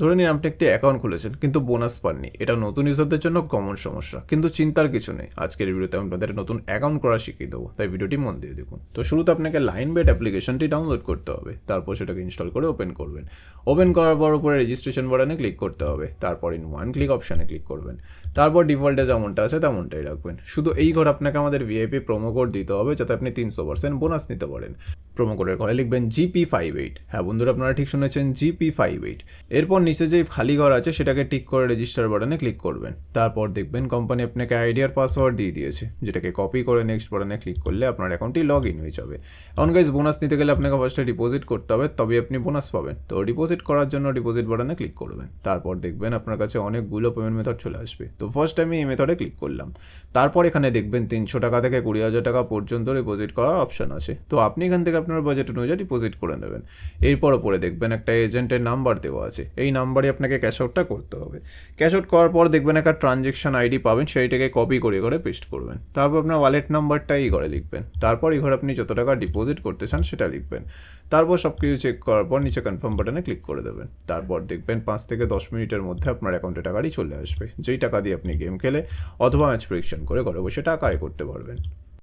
ধরে নিন আপনি একটি অ্যাকাউন্ট খুলেছেন, কিন্তু বোনাস পাননি। এটা নতুন ইউজারদের জন্য কমন সমস্যা, কিন্তু চিন্তার কিছু নেই। আজকের ভিডিওতে আমি আপনাদের নতুন অ্যাকাউন্ট করা শিখিয়ে দেবো, তাই ভিডিওটি মন দিয়ে দেখুন। তো শুরুতে আপনাকে লাইন বেড অ্যাপ্লিকেশনটি ডাউনলোড করতে হবে, তারপর সেটাকে ইনস্টল করে ওপেন করবেন। ওপেন করার পর উপরে রেজিস্ট্রেশন বাটনে ক্লিক করতে হবে, তারপর ইন ওয়ান ক্লিক অপশানে ক্লিক করবেন। তারপর ডিফল্টে যেমনটা আছে, তেমনটাই রাখবেন। শুধু এই ঘর আপনাকে আমাদের ভিআইপি প্রোমো কোড দিতে হবে, যাতে আপনি তিনশো পার্সেন্ট বোনাস নিতে পারেন। প্রোমো কোডের ঘরে লিখবেন জিপি ফাইভ এইট হ্যাঁ বন্ধুরা, আপনারা ঠিক শুনেছেন জিপি ফাইভ এইট এরপর নিচে যে খালি ঘর আছে, সেটাকে টিক করে রেজিস্টার বাটনে ক্লিক করবেন। তারপর দেখবেন কোম্পানি আপনাকে আইডিয়ার পাসওয়ার্ড দিয়ে দিয়েছে। যেটাকে কপি করে নেক্সট বাটনে ক্লিক করলে আপনার অ্যাকাউন্টটি লগ ইন হয়ে যাবে। এখন গাইজ বোনাস নিতে গেলে আপনাকে ফার্স্টে ডিপোজিট করতে হবে তবে আপনি বোনাস পাবেন। তো ডিপোজিট করার জন্য ডিপোজিট বাটনে ক্লিক করবেন। তারপর দেখবেন আপনার কাছে অনেকগুলো পেমেন্ট মেথড চলে আসবে। তো ফার্স্ট আমি এই মেথডে ক্লিক করলাম। তারপর এখানে দেখবেন তিনশো টাকা থেকে কুড়ি হাজার টাকা পর্যন্ত ডিপোজিট করার অপশন আছে। তো আপনি এখান থেকে আপনার বাজেট অনুযায়ী ডিপোজিট করে নেবেন। এরপর ওপরে দেখবেন একটা এজেন্টের নাম্বার দেওয়া আছে। এই নাম্বারে আপনাকে ক্যাশ আউটটা করতে হবে। ক্যাশ আউট করার পর দেখবেন একটা ট্রানজেকশন আইডি পাবেন, সেইটাকে কপি করে করে পেস্ট করবেন। তারপর আপনার ওয়ালেট নাম্বারটা এই ঘরে লিখবেন। তারপর এই ঘরে আপনি যত টাকা ডিপোজিট করতে চান সেটা লিখবেন। তারপর সব কিছু চেক করার পর নিচে কনফার্ম বাটনে ক্লিক করে দেবেন। তারপর দেখবেন পাঁচ থেকে দশ মিনিটের মধ্যে আপনার অ্যাকাউন্টে টাকাটি চলে আসবে। যেই টাকা দিয়ে আপনি গেম খেলে অথবা ম্যাচ প্রেডিকশন করে ঘরে বসে টাকা আয় করতে পারবেন।